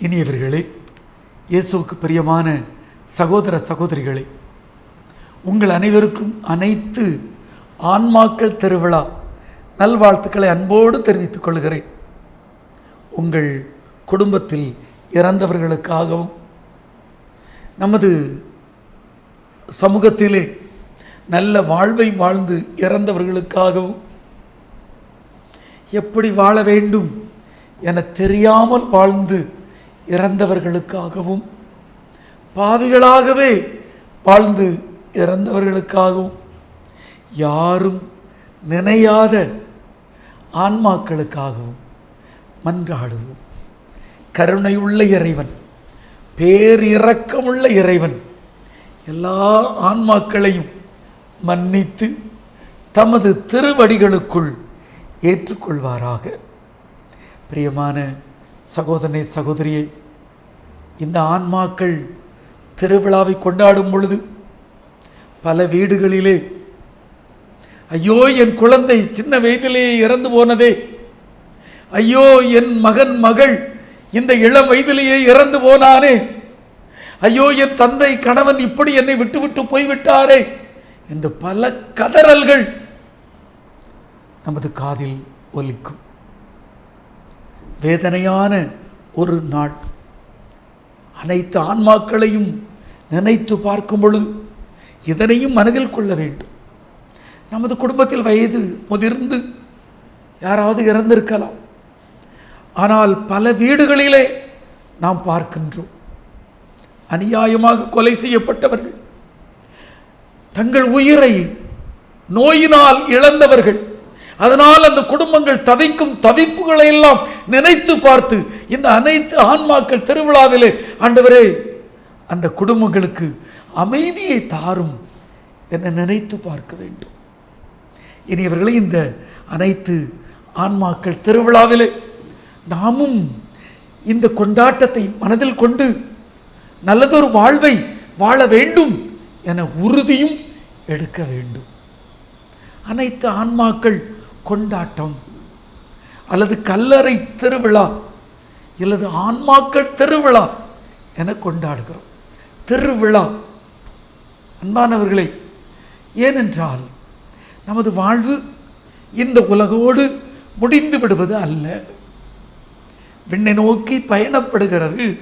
இனியவர்களே இயேசுவுக்கு பிரியமான சகோதர சகோதரிகளே உங்கள் அனைவருக்கும் அனைத்து ஆன்மாக்கள் திருவிழா நல்வாழ்த்துக்களை அன்போடு தெரிவித்துக் கொள்கிறேன். உங்கள் குடும்பத்தில் இறந்தவர்களுக்காகவும் நமது சமூகத்திலே நல்ல வாழ்வை வாழ்ந்து இறந்தவர்களுக்காகவும் எப்படி வாழ வேண்டும் என தெரியாமல் வாழ்ந்து இறந்தவர்களுக்காகவும் பாவிகளாகவே வாழ்ந்து இறந்தவர்களுக்காகவும் யாரும் நினையாத ஆன்மாக்களுக்காகவும் மன்றாடுவோம். கருணை உள்ள இறைவன் பேரிறக்கமுள்ள இறைவன் எல்லா ஆன்மாக்களையும் மன்னித்து தமது திருவடிகளுக்குள் ஏற்றுக்கொள்வாராக. பிரியமான சகோதரனே சகோதரியே இந்த ஆன்மாக்கள் திருவிழாவை கொண்டாடும் பொழுது பல வீடுகளிலே ஐயோ என் குழந்தை சின்ன வயதிலேயே இறந்து போனதே. ஐயோ என் மகன் மகள் இந்த இளம் வயதிலேயே இறந்து போனானே. ஐயோ என் தந்தை கணவன் இப்படி என்னை விட்டுவிட்டு போய்விட்டாரே. இந்த பல கதறல்கள் நமது காதில் ஒலிக்கும். வேதனையான ஒரு நாள். அனைத்து ஆன்மாக்களையும் நினைத்து பார்க்கும் பொழுது இதனையும் மனதில் கொள்ள வேண்டும். நமது குடும்பத்தில் வயது முதிர்ந்து யாராவது இறந்திருக்கலாம். ஆனால் பல வீடுகளிலே நாம் பார்க்கின்றோம். அநியாயமாக கொலை செய்யப்பட்டவர்கள் தங்கள் உயிரை நோயினால் இழந்தவர்கள் அதனால் அந்த குடும்பங்கள் தவிக்கும் தவிப்புகளை எல்லாம் நினைத்து பார்த்து இந்த அனைத்து ஆன்மாக்கள் திருவிழாவிலே ஆண்டவரே அந்த குடும்பங்களுக்கு அமைதியை தாரும் என நினைத்து பார்க்க வேண்டும். இனியவர்களே இந்த அனைத்து ஆன்மாக்கள் திருவிழாவிலே நாமும் இந்த கொண்டாட்டத்தை மனதில் கொண்டு நல்லதொரு வாழ்வை வாழ வேண்டும் என உறுதியும் எடுக்க வேண்டும். அனைத்து ஆன்மாக்கள் கொண்டாட்டம் அல்லது கல்லறை திருவிழா அல்லது ஆன்மாக்கள் திருவிழா என கொண்டாடுகிறோம். திருவிழா. அன்பானவர்களே ஏனென்றால் நமது வாழ்வு இந்த உலகோடு முடிந்து விடுவது அல்ல. விண்ணை நோக்கி பயணப்படுகிறது.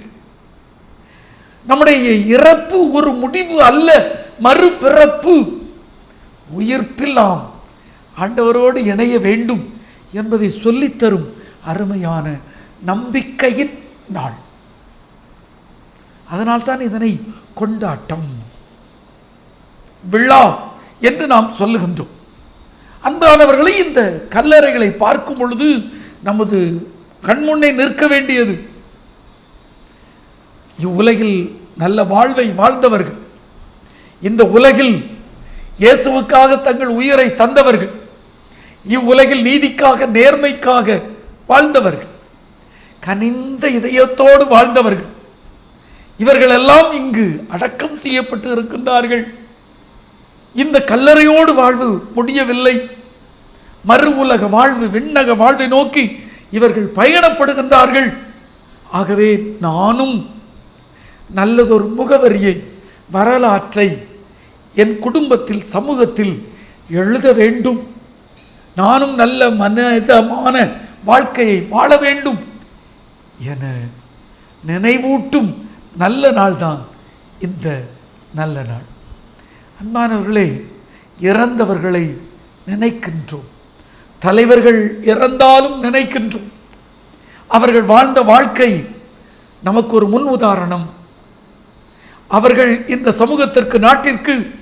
நம்முடைய இறப்பு ஒரு முடிவு அல்ல மறுபிறப்பு. உயிர்ப்பில்லாம் ஆண்டவரோடு இணைய வேண்டும் என்பதை சொல்லித்தரும் அருமையான நம்பிக்கையின் நாள். அதனால்தான் இதனை கொண்டாட்டம். விழா என்று நாம் சொல்லுகின்றோம். அன்பானவர்களை இந்த கல்லறைகளை பார்க்கும் பொழுது நமது கண்முன்னே நிற்க வேண்டியது. இவ்வுலகில் நல்ல வாழ்வை வாழ்ந்தவர்கள். இந்த உலகில் இயேசுவுக்காக தங்கள் உயிரை தந்தவர்கள். இவ்வுலகில் நீதிக்காக நேர்மைக்காக வாழ்ந்தவர்கள். கனிந்த இதயத்தோடு வாழ்ந்தவர்கள். இவர்களெல்லாம் இங்கு அடக்கம் செய்யப்பட்டு இருக்கின்றார்கள். இந்த கல்லறையோடு வாழ்வு முடியவில்லை. மறு உலக வாழ்வு விண்ணக வாழ்வை நோக்கி இவர்கள் பயணப்படுகின்றார்கள். ஆகவே நானும் நல்லதொரு முகவரியை வரலாற்றை என் குடும்பத்தில் சமூகத்தில் எழுத வேண்டும். நானும் நல்ல மனிதமான வாழ்க்கையை வாழ வேண்டும் என நினைவூட்டும் நல்ல நாள் தான் இந்த நல்ல நாள். அன்பானவர்களே இறந்தவர்களை நினைக்கின்றோம். தலைவர்கள் இறந்தாலும் நினைக்கின்றோம். அவர்கள் வாழ்ந்த வாழ்க்கை நமக்கு ஒரு முன் உதாரணம். அவர்கள் இந்த சமூகத்திற்கு நாட்டிற்கு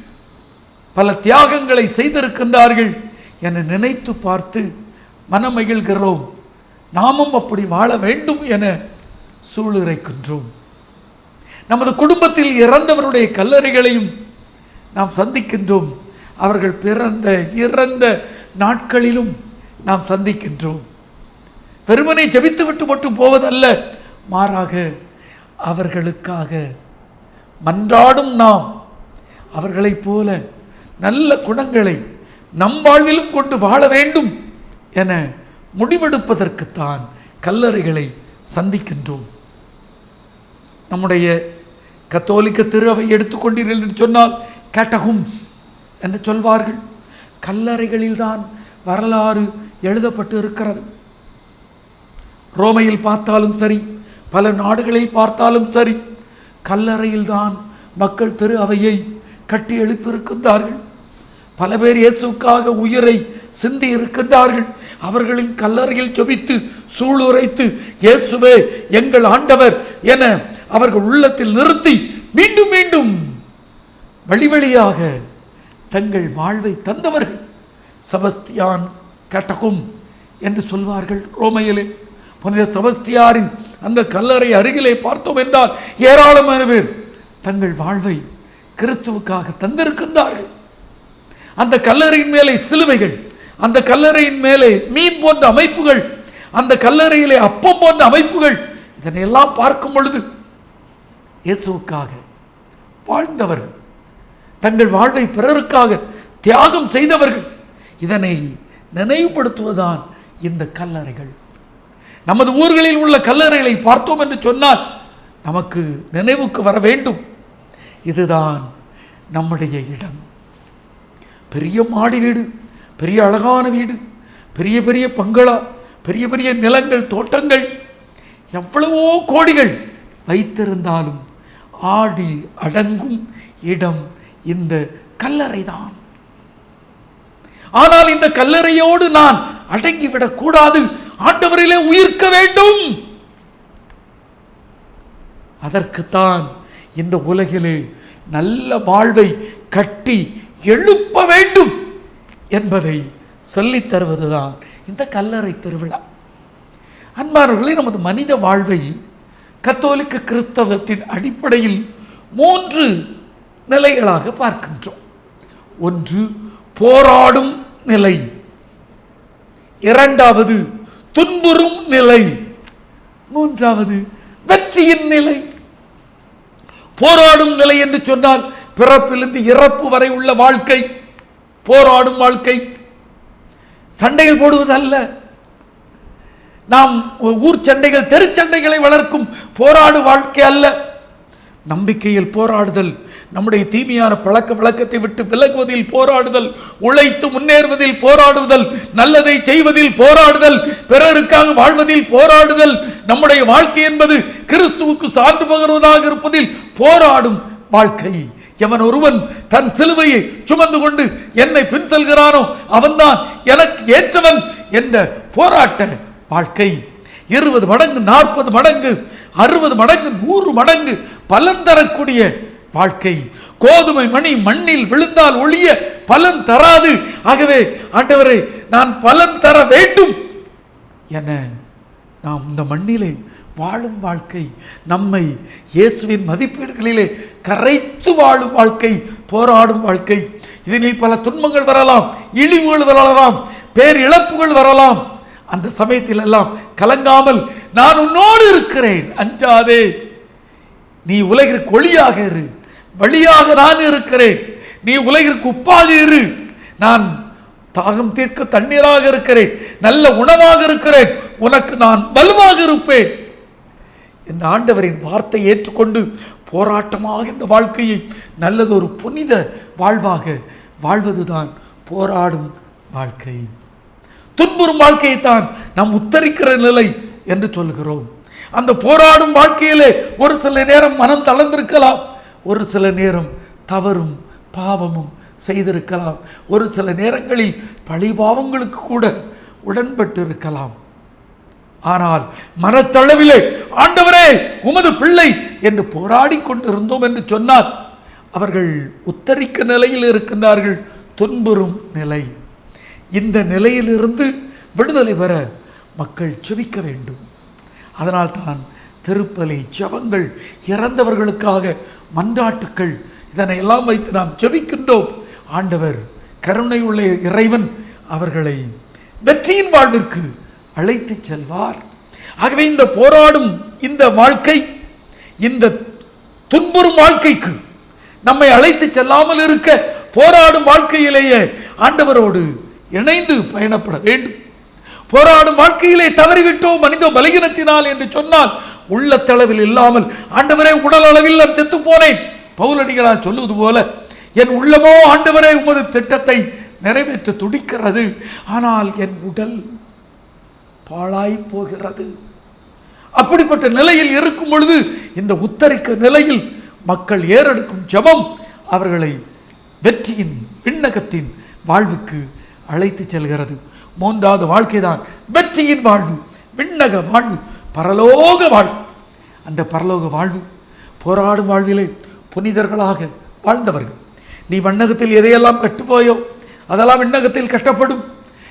பல தியாகங்களை செய்திருக்கின்றார்கள். என நினைத்து பார்த்து மனமகிழ்கிறோம். நாமும் அப்படி வாழ வேண்டும் என சூளுரைக்கின்றோம். நமது குடும்பத்தில் இறந்தவருடைய கல்லறைகளையும் நாம் சந்திக்கின்றோம். அவர்கள் பிறந்த இறந்த நாட்களிலும் நாம் சந்திக்கின்றோம். வெறுமனை ஜபித்துவிட்டு மட்டும் போவதல்ல மாறாக அவர்களுக்காக மன்றாடும் நாம் அவர்களைப் போல நல்ல குணங்களை நம் வாழ்விலும் கொண்டு வாழ வேண்டும் என முடிவெடுப்பதற்குத்தான் கல்லறைகளை சந்திக்கின்றோம். நம்முடைய கத்தோலிக்க திருவை எடுத்துக்கொண்டீர்கள் என்று சொன்னால் கேட்டகும்ஸ் என்று சொல்வார்கள். கல்லறைகளில்தான் வரலாறு எழுதப்பட்டு இருக்கிறது. ரோமையில் பார்த்தாலும் சரி பல நாடுகளில் பார்த்தாலும் சரி கல்லறையில்தான் மக்கள் திரு அவையை கட்டி எழுப்பியிருக்கின்றார்கள். பல பேர் இயேசுக்காக உயிரை சிந்தி இருக்கின்றார்கள். அவர்களின் கல்லறையில் சொபித்து சூளுரைத்து இயேசுவே எங்கள் ஆண்டவர் என அவர்கள் உள்ளத்தில் நிறுத்தி மீண்டும் மீண்டும் வழிவழியாக தங்கள் வாழ்வை தந்தவர்கள் சபஸ்தியான் கட்டகும் என்று சொல்வார்கள் ரோமையிலே. புனித சபஸ்தியாரின் அந்த கல்லறை அருகிலே பார்த்தோம் என்றால் ஏராளமான பேர் தங்கள் வாழ்வை கிறிஸ்துவுக்காக தந்திருக்கின்றார்கள். அந்த கல்லறையின் மேலே சிலுவைகள் அந்த கல்லறையின் மேலே மீன் போன்ற அமைப்புகள் அந்த கல்லறையிலே அப்பம் போன்ற அமைப்புகள் இதனையெல்லாம் பார்க்கும் பொழுது இயேசுவுக்காக வாழ்ந்தவர்கள் தங்கள் வாழ்வை பிறருக்காக தியாகம் செய்தவர்கள் இதனை நினைவுபடுத்துவதுதான் இந்த கல்லறைகள். நமது ஊர்களில் உள்ள கல்லறைகளை பார்த்தோம் என்று சொன்னால் நமக்கு நினைவுக்கு வர வேண்டும். இதுதான் நம்முடைய இடம். பெரிய மாடி வீடு பெரிய அழகான வீடு பெரிய பெரிய பங்களா பெரிய பெரிய நிலங்கள் தோட்டங்கள் எவ்வளவோ கோடிகள் வைத்திருந்தாலும் ஆடி அடங்கும் இடம் இந்த கல்லறை தான் ஆனால் இந்த கல்லறையோடு நான் அடங்கிவிடக் கூடாது. ஆண்டவரிலே உயிர்க்க வேண்டும். அதற்குத்தான் இந்த உலகிலே நல்ல வாழ்வை கட்டி எழுப்ப வேண்டும் என்பதை சொல்லித் தருவதுதான் இந்த கல்லறை திருவிழா. அன்பார்களே நமது மனித வாழ்வை கத்தோலிக்க கிறிஸ்தவத்தின் அடிப்படையில் மூன்று நிலைகளாக பார்க்கின்றோம். ஒன்று போராடும் நிலை. இரண்டாவது துன்புறும் நிலை. மூன்றாவது வெற்றியின் நிலை. போராடும் நிலை என்று சொன்னால் பிறப்பிலிருந்து இறப்பு வரை உள்ள வாழ்க்கை போராடும் வாழ்க்கை. சண்டைகள் போடுவதல்ல. நாம் ஊர் சண்டைகள் தெருச்சண்டைகளை வளர்க்கும் போராடு வாழ்க்கை அல்ல. நம்பிக்கையில் போராடுதல் நம்முடைய தீமையான பழக்க வழக்கத்தை விட்டு விலகுவதில் போராடுதல் உழைத்து முன்னேறுவதில் போராடுதல் நல்லதை செய்வதில் போராடுதல் பிறருக்காக வாழ்வதில் போராடுதல் நம்முடைய வாழ்க்கை என்பது கிறிஸ்துவுக்கு சான்று பகர்வதாக இருப்பதில் போராடும் வாழ்க்கை. எவன் ஒருவன் தன் சிலுவையை சுமந்து கொண்டு என்னை பின் செல்கிறானோ அவன்தான் எனக்கு ஏற்றவன் என்ற போராட்ட வாழ்க்கை. இருபது மடங்கு நாற்பது மடங்கு அறுபது மடங்கு நூறு மடங்கு பலன் தரக்கூடிய வாழ்க்கை. கோதுமை மணி மண்ணில் விழுந்தால் ஒழிய பலன் தராது. ஆகவே ஆண்டவரை நான் பலன் தர வேண்டும் என நாம் இந்த மண்ணிலே வாழும் வாழ்க்கை நம்மை இயேசுவின் மதிப்பீடுகளிலே கரைத்து வாழும் வாழ்க்கை போராடும் வாழ்க்கை. இதனில் பல துன்பங்கள் வரலாம் இழிவுகள் வரலாம் பேரிழப்புகள் வரலாம். அந்த சமயத்தில் எல்லாம் கலங்காமல் நான் உன்னோடு இருக்கிறேன் அஞ்சாதே. நீ உலகிற்கு ஒளியாக இரு வழியாக நான் இருக்கிறேன். நீ உலகிற்கு உப்பாக இரு நான் தாகம் தீர்க்க தண்ணீராக இருக்கிறேன் நல்ல உணவாக இருக்கிறேன் உனக்கு நான் வலுவாக இருப்பேன். என் ஆண்டவரின் வார்த்தை ஏற்றுக்கொண்டு போராட்டமாக இந்த வாழ்க்கையை நல்லதொரு புனித வாழ்வாக வாழ்வதுதான் போராடும் வாழ்க்கை. துன்புறும் வாழ்க்கையைத்தான் நாம் உத்தரிக்கிற நிலை என்று சொல்கிறோம் அந்த போராடும் வாழ்க்கையிலே ஒரு சில நேரம் மனம் தளர்ந்திருக்கலாம் ஒரு சில நேரம் தவறும் பாவமும் செய்திருக்கலாம் ஒரு சில நேரங்களில் பழிபாவங்களுக்கு கூட உடன்பட்டு இருக்கலாம் ஆனால் மனத்தளவிலே ஆண்டவரே உமது பிள்ளை என்று போராடி கொண்டிருந்தோம் என்று சொன்னார் அவர்கள் உத்தரிக்க நிலையில் இருக்கின்றார்கள் துன்புறும் நிலை. இந்த நிலையிலிருந்து விடுதலை பெற மக்கள் செபிக்க வேண்டும். அதனால்தான் திருப்பலி ஜபங்கள் இறந்தவர்களுக்காக மன்றாட்டுக்கள் இதனை எல்லாம் வைத்து நாம் ஜெபிக்கின்றோம் ஆண்டவர் கருணை உள்ள இறைவன் அவர்களை வெற்றியின் வாழ்விற்கு அழைத்து செல்வார். ஆகவே இந்த போராடும் இந்த வாழ்க்கை இந்த துன்புறும் வாழ்க்கைக்கு நம்மை அழைத்து செல்லாமல் இருக்க போராடும் வாழ்க்கையிலேயே ஆண்டவரோடு இணைந்து பயணப்பட வேண்டும். போராடும் வாழ்க்கையிலே தவறிவிட்டோம் மனித பலகீனத்தினால் என்று சொன்னால் உள்ளத்தளவில் இல்லாமல் ஆண்டவரே உடல் அளவில் நான் செத்து போனேன் பவுலடிகளா சொல்லுவது போல என் உள்ளமோ ஆண்டவரே உமது திட்டத்தை நிறைவேற்ற துடிக்கிறது. ஆனால் என் உடல் பாழாய் போகிறது. அப்படிப்பட்ட நிலையில் இருக்கும் பொழுது இந்த உத்தரிக்க நிலையில் மக்கள் ஏறெடுக்கும் ஜெபம் அவர்களை வெற்றியின் விண்ணகத்தின் வாழ்வுக்கு அழைத்து செல்கிறது. மூன்றாவது வாழ்க்கைதான் வெற்றியின் வாழ்வு விண்ணக வாழ்வு பரலோக வாழ்வு. அந்த பரலோக வாழ்வு போராடும் வாழ்விலே புனிதர்களாக வாழ்ந்தவர்கள். நீ வண்ணகத்தில் எதையெல்லாம் கட்டுவாயோ அதெல்லாம் விண்ணகத்தில் கட்டப்படும்.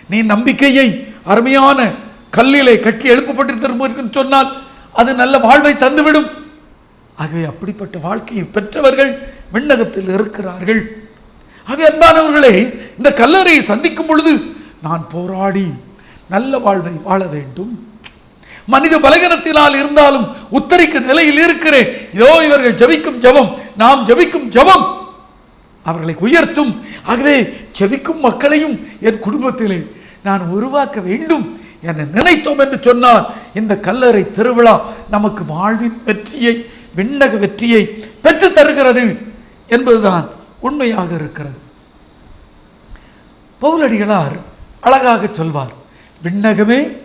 நீ நம்பிக்கையை அருமையான கல்லிலே கட்டி எழுப்பப்பட்டிருந்திருக்கும் சொன்னால் அது நல்ல வாழ்வை தந்துவிடும். ஆகவே அப்படிப்பட்ட வாழ்க்கையை பெற்றவர்கள் விண்ணகத்தில் இருக்கிறார்கள். ஆகவே அன்பானவர்களே இந்த கல்லறையை சந்திக்கும் பொழுது நான் போராடி நல்ல வாழ்வை வாழ வேண்டும். மனித பலகனத்தினால் இருந்தாலும் உத்தரிக்க நிலையில் இருக்கிறேன். இதோ இவர்கள் ஜெபிக்கும் ஜெபம் நாம் ஜெபிக்கும் ஜெபம். அவர்களை உயர்த்தும். ஆகவே ஜெபிக்கும் மக்களையும் என் குடும்பத்திலே நான் உருவாக்க வேண்டும். என நினைத்தோம் என்று சொன்னார் இந்த கல்லறை திருவிழா நமக்கு வாழ்வின் வெற்றியை விண்ணக வெற்றியை பெற்றுத் தருகிறது என்பதுதான் உண்மையாக இருக்கிறது. பவுலடிகளார் அழகாக சொல்வார் விண்ணகமே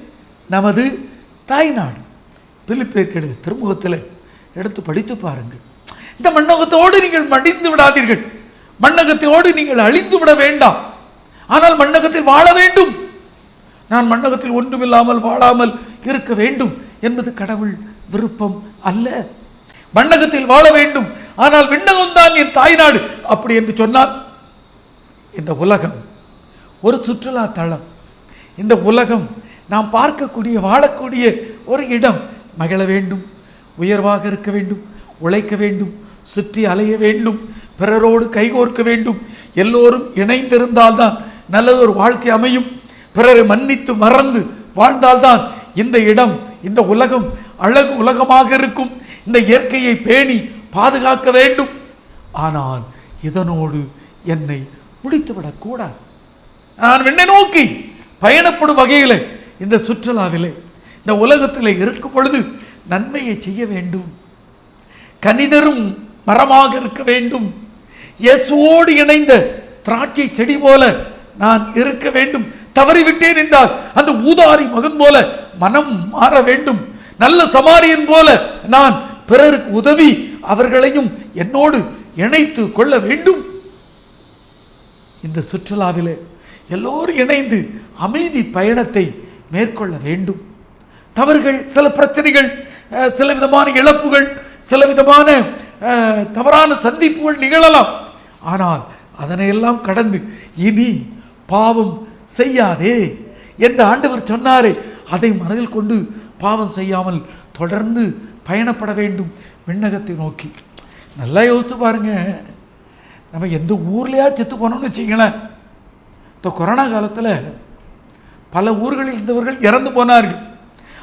நமது தாய்நாடு. பிலிப்பேருக்கு எழுதிய திருமுகத்தில் எடுத்து படித்து பாருங்கள். இந்த மண்ணகத்தோடு நீங்கள் மடிந்து விடாதீர்கள். மண்ணகத்தோடு நீங்கள் அழிந்து விட வேண்டாம். ஆனால் மண்ணகத்தில் வாழ வேண்டும். நான் மண்ணகத்தில் ஒன்றுமில்லாமல் வாழாமல் இருக்க வேண்டும் என்பது கடவுள் விருப்பம் அல்ல. மண்டகத்தில் வாழ வேண்டும். ஆனால் விண்ணகம்தான் என் தாய்நாடு. அப்படி என்று சொன்னால் இந்த உலகம் ஒரு சுற்றுலா தளம். இந்த உலகம் நாம் பார்க்கக்கூடிய வாழக்கூடிய ஒரு இடம். மகிழ வேண்டும் உயர்வாக இருக்க வேண்டும் உழைக்க வேண்டும் சுற்றி அலைய வேண்டும் பிறரோடு கைகோர்க்க வேண்டும். எல்லோரும் இணைந்திருந்தால்தான் நல்லதொரு வாழ்க்கை அமையும். பிறரை மன்னித்து மறந்து வாழ்ந்தால்தான் இந்த இடம் இந்த உலகம் அழகு உலகமாக இருக்கும். இந்த இயற்கையை பேணி பாதுகாக்க வேண்டும். ஆனால் இதனோடு என்னை முடித்துவிடக்கூடாது நான் விண்ணை நோக்கி பயணப்படும் வகையில் இந்த சுற்றுலாவிலே இந்த உலகத்தில் இருக்கும் பொழுது நன்மையை செய்ய வேண்டும். கனிதரும் மரமாக இருக்க வேண்டும். இயேசுவோடு இணைந்த திராட்சை செடி போல நான் இருக்க வேண்டும். தவறிவிட்டேன் என்றால் அந்த ஊதாரி மகன் போல மனம் மாற வேண்டும். நல்ல சமாரியன் போல நான் பிறருக்கு உதவி அவர்களையும் என்னோடு இணைத்து கொள்ள வேண்டும். இந்த சுற்றுலாவிலே எல்லோரும் இணைந்து அமைதி பயணத்தை மேற்கொள்ள வேண்டும். தவறுகள் சில பிரச்சனைகள் அஹ், சில விதமான இழப்புகள் சில விதமான அஹ், தவறான சந்திப்புகள் நிகழலாம். ஆனால் அதனையெல்லாம் கடந்து இனி பாவம் செய்யாதே என்று ஆண்டவர் சொன்னாரே. அதை மனதில் கொண்டு பாவம் செய்யாமல் தொடர்ந்து பயணப்பட வேண்டும். விண்ணகத்தை நோக்கி. நல்லா யோசித்து பாருங்க. நம்ம எந்த ஊர்லேயா செத்து போனோம்னு வச்சிங்களேன் இந்த கொரோனா காலத்தில் பல ஊர்களில் இருந்தவர்கள் இறந்து போனார்கள்.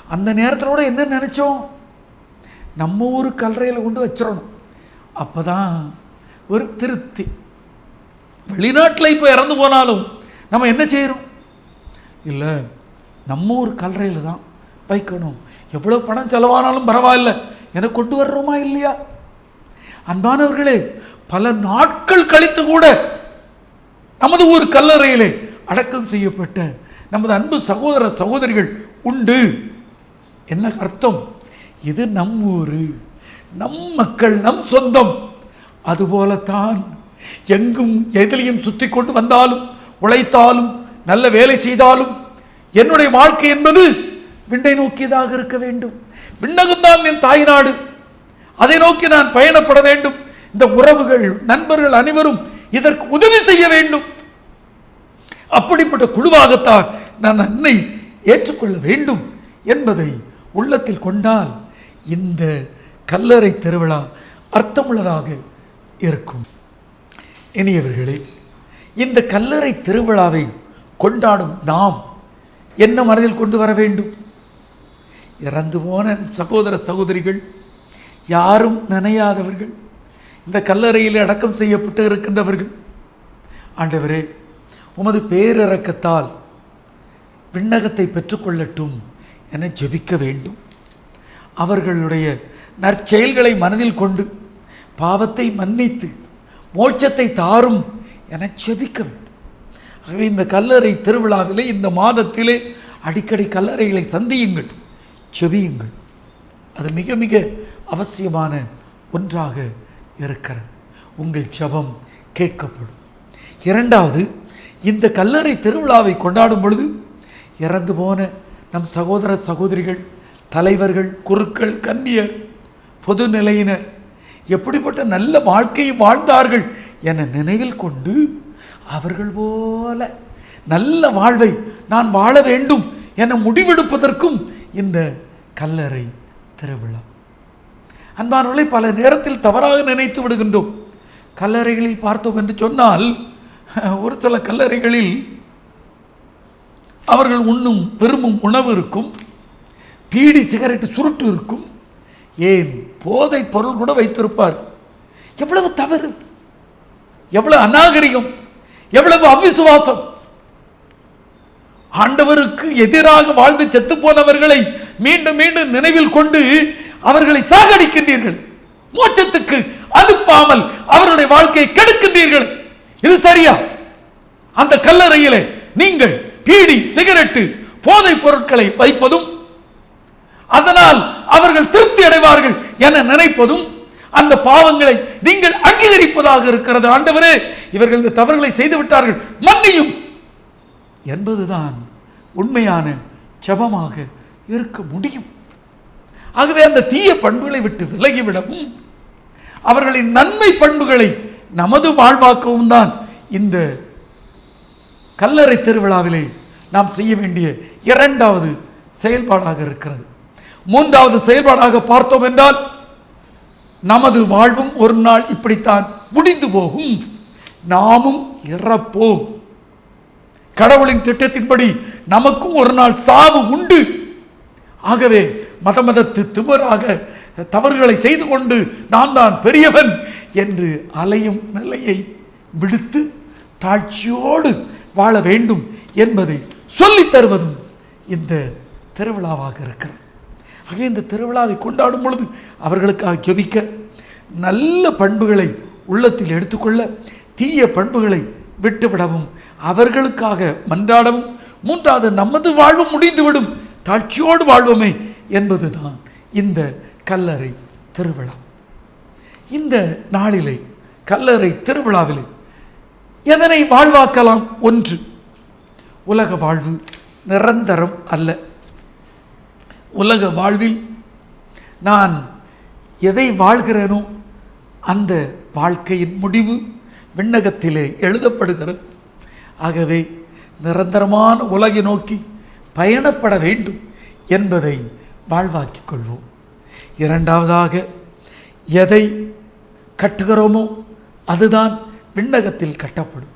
அந்த நேரத்திலோட என்ன நினச்சோம்? நம்ம ஊர் கல்லறையில் கொண்டு வச்சிடணும். அப்போ தான் ஒரு திருப்தி. வெளிநாட்டில் இப்போ இறந்து போனாலும் நம்ம என்ன செய்கிறோம் இல்லை நம்ம ஊர் கல்லறையில் தான் வைக்கணும். எவ்வளோ பணம் செலவானாலும் பரவாயில்ல. என கொண்டு வர்றோமா இல்லையா? அன்பானவர்களே பல நாட்கள் கழித்து கூட நமது ஊர் கல்லறையிலே அடக்கம் செய்யப்பட்ட நமது அன்பு சகோதர சகோதரிகள் உண்டு. என்ன அர்த்தம்? இது நம் ஊர் நம் மக்கள் நம் சொந்தம். அதுபோலத்தான் எங்கும் எதிலையும் சுற்றி கொண்டு வந்தாலும் உழைத்தாலும் நல்ல வேலை செய்தாலும் என்னுடைய வாழ்க்கை என்பது விண்ணை நோக்கியதாக இருக்க வேண்டும். விண்ணகம்தான் என் தாய்நாடு. அதை நோக்கி நான் பயணப்பட வேண்டும். இந்த உறவுகள் நண்பர்கள் அனைவரும் இதற்கு உதவி செய்ய வேண்டும். அப்படிப்பட்ட குழுவாகத்தான் நான் அன்னை ஏற்றுக்கொள்ள வேண்டும் என்பதை உள்ளத்தில் கொண்டால் இந்த கல்லறை திருவிழா அர்த்தமுள்ளதாக இருக்கும். இனியவர்களே இந்த கல்லறை திருவிழாவை கொண்டாடும் நாம் என்ன மனதில் கொண்டு வர வேண்டும்? இறந்து போன சகோதர சகோதரிகள் யாரும் நினையாதவர்கள் இந்த கல்லறையில் அடக்கம் செய்யப்பட்டு இருக்கின்றவர்கள். ஆண்டவரே உமது பேரிறக்கத்தால் விண்ணகத்தை பெற்றுக்கொள்ளட்டும் என ஜெபிக்க வேண்டும். அவர்களுடைய நற்செயல்களை மனதில் கொண்டு பாவத்தை மன்னித்து மோட்சத்தை தாரும் என செபிக்க வேண்டும். ஆகவே இந்த கல்லறை திருவிழாவிலே இந்த மாதத்திலே அடிக்கடி கல்லறைகளை சந்தியுங்கள் செபியுங்கள். அது மிக மிக அவசியமான ஒன்றாக இருக்கிறது. உங்கள் ஜபம் கேட்கப்படும். இரண்டாவது இந்த கல்லறை திருவிழாவை கொண்டாடும் பொழுது இறந்து போன நம் சகோதர சகோதரிகள் தலைவர்கள் குருக்கள் கன்னியர் பொதுநிலையினர் எப்படிப்பட்ட நல்ல வாழ்க்கையை வாழ்ந்தார்கள் என நினைவில் கொண்டு அவர்கள் போல நல்ல வாழ்வை நான் வாழ வேண்டும் என முடிவெடுப்பதற்கும் இந்த கல்லறை திருவிழா. அன்பானவர்களை பல நேரத்தில் தவறாக நினைத்து விடுகின்றோம். கல்லறைகளில் பார்த்தோம் என்று சொன்னால் ஒரு சில கல்லறைகளில் அவர்கள் உண்ணும் விரும்பும் உணவு இருக்கும் பீடி சிகரெட் சுருட்டு இருக்கும் ஏன் போதை பொருள் கூட வைத்திருப்பார்? எவ்வளவு தவறு எவ்வளவு அநாகரிகம் எவ்வளவு அவிசுவாசம். ஆண்டவருக்கு எதிராக வாழ்ந்து செத்து போனவர்களை மீண்டும் மீண்டும் நினைவில் கொண்டு அவர்களை சாகடிக்கின்றீர்கள். மோட்சத்துக்கு அனுப்பாமல் அவருடைய வாழ்க்கையை கெடுக்கின்றீர்கள். இது சரியா? அந்த கல்லறையிலே நீங்கள் பீடி சிகரெட்டு போதைப் பொருட்களை வைப்பதும் அதனால் அவர்கள் திருப்தி அடைவார்கள் என நினைப்பதும் அந்த பாவங்களை நீங்கள் அங்கீகரிப்பதாக இருக்கிறது. ஆண்டவரே இவர்கள் இந்த தவறுகளை செய்து விட்டார்கள். மன்னியும். என்பதுதான் உண்மையான செபமாக இருக்க முடியும். ஆகவே அந்த தீய பண்புகளை விட்டு விலகிவிடவும் அவர்களின் நன்மை பண்புகளை நமது வாழ்வாக்கவும் தான் இந்த கல்லறை திருவிழாவிலே நாம் செய்ய வேண்டிய இரண்டாவது செயல்பாடாக இருக்கிறது. மூன்றாவது செயல்பாடாக பார்த்தோம் என்றால் நமது வாழ்வும் ஒரு நாள் இப்படித்தான் முடிந்து போகும். நாமும் இறப்போம். கடவுளின் திட்டத்தின்படி நமக்கும் ஒரு நாள் சாவு உண்டு. ஆகவே மத மதத்து திமராக தவறுகளை செய்து கொண்டு நான் தான் பெரியவன் என்று அலையும் நிலையை விடுத்து தாழ்ச்சியோடு வாழ வேண்டும் என்பதை சொல்லித் தருவதும் இந்த திருவிழாவாக இருக்கிறது. ஆகவே இந்த திருவிழாவை கொண்டாடும் பொழுது அவர்களுக்காக ஜபிக்க நல்ல பண்புகளை உள்ளத்தில் எடுத்துக்கொள்ள தீய பண்புகளை விட்டுவிடவும் அவர்களுக்காக மன்றாடவும் மூன்றாவது நமது வாழ்வு முடிந்துவிடும் தாழ்ச்சியோடு வாழ்வோமே என்பதுதான் இந்த கல்லறை திருவிழா. இந்த நாளிலே கல்லறை திருவிழாவிலே எதனை வாழ்வாக்கலாம்? ஒன்று உலக வாழ்வு நிரந்தரம் அல்ல. உலக வாழ்வில் நான் எதை வாழ்கிறேனோ அந்த வாழ்க்கையின் முடிவு விண்ணகத்திலே எழுதப்படுகிறது. ஆகவே நிரந்தரமான உலகை நோக்கி பயணப்பட வேண்டும் என்பதை வாழ்வாக்கிக் கொள்வோம். இரண்டாவதாக எதை கட்டுகிறோமோ அதுதான் விண்ணகத்தில் கட்டப்படும்.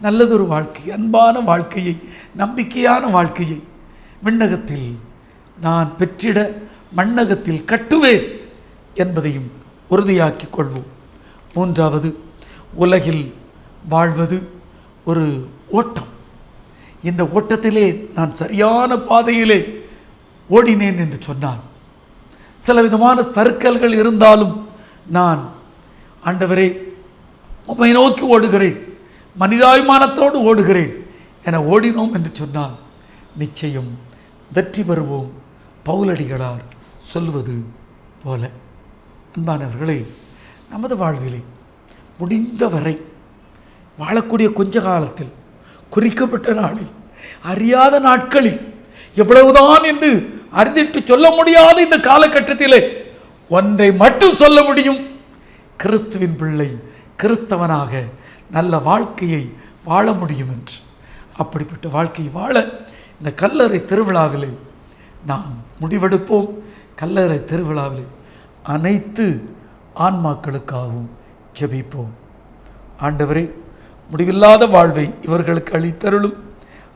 நல்லதொரு வாழ்க்கை அன்பான வாழ்க்கையை நம்பிக்கையான வாழ்க்கையை விண்ணகத்தில் நான் பெற்றிட மண்ணகத்தில் கட்டுவேன் என்பதையும் உறுதியாக்கிக் கொள்வோம். மூன்றாவது உலகில் வாழ்வது ஒரு ஓட்டம். இந்த ஓட்டத்திலே நான் சரியான பாதையிலே ஓடினேன் என்று சொன்னான் சில விதமான சர்க்கல்கள் இருந்தாலும் நான் ஆண்டவரே உம்மை நோக்கி ஓடுகிறேன் மனிதாபிமானத்தோடு ஓடுகிறேன் என ஓடினோம் என்று சொன்னால் நிச்சயம் வெற்றி பெறுவோம். பவுலடிகளார் சொல்வது போல. அன்பானவர்களே நமது வாழ்விலே முடிந்தவரை வாழக்கூடிய கொஞ்ச காலத்தில் குறிக்கப்பட்ட நாளில் அறியாத நாட்களில் எவ்வளவுதான் என்று அறிந்திட்டு சொல்ல முடியாத இந்த காலகட்டத்திலே ஒன்றை மட்டும் சொல்ல முடியும். கிறிஸ்துவின் பிள்ளை கிறிஸ்தவனாக நல்ல வாழ்க்கையை வாழ முடியும் என்று. அப்படிப்பட்ட வாழ்க்கையை வாழ இந்த கல்லறை திருவிழாவிலே நாம் முடிவெடுப்போம். கல்லறை திருவிழாவில் அனைத்து ஆன்மாக்களுக்காகவும் ஜெபிப்போம். ஆண்டவரே முடிவில்லாத வாழ்வை இவர்களுக்கு அளித்தருளும்.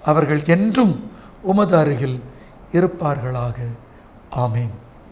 அவர்கள் என்றும் உமது அருகில் இருப்பார்களாக. ஆமேன்.